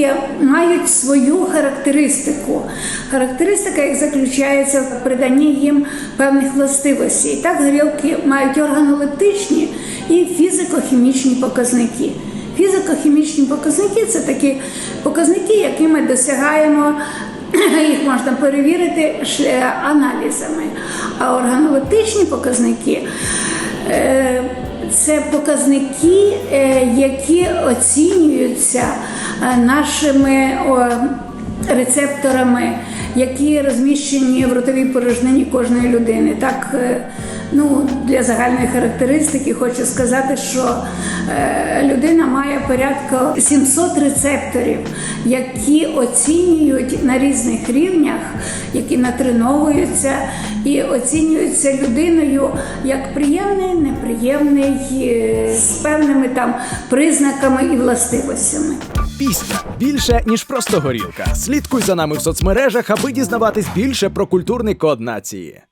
горілки мають свою характеристику. Характеристика їх заключається в приданні їм певних властивостей. Так горілки мають органолептичні і фізико-хімічні показники. Фізико-хімічні показники це такі показники, які ми досягаємо. Їх можна перевірити аналізами. А органолептичні показники е, це показники, е, які оцінюються нашими рецепторами, які розміщені в ротовій порожнині кожної людини. Так, е, ну, для загальної характеристики хочу сказати, що е, людина має порядка 700 рецепторів, які оцінюють на різних рівнях, які натреновуються і оцінюються людиною як приємний, неприємний, е, з певними там признаками і властивостями. Пісня більше ніж просто горілка. Слідкуй за нами в соцмережах, аби дізнаватись більше про культурний код нації.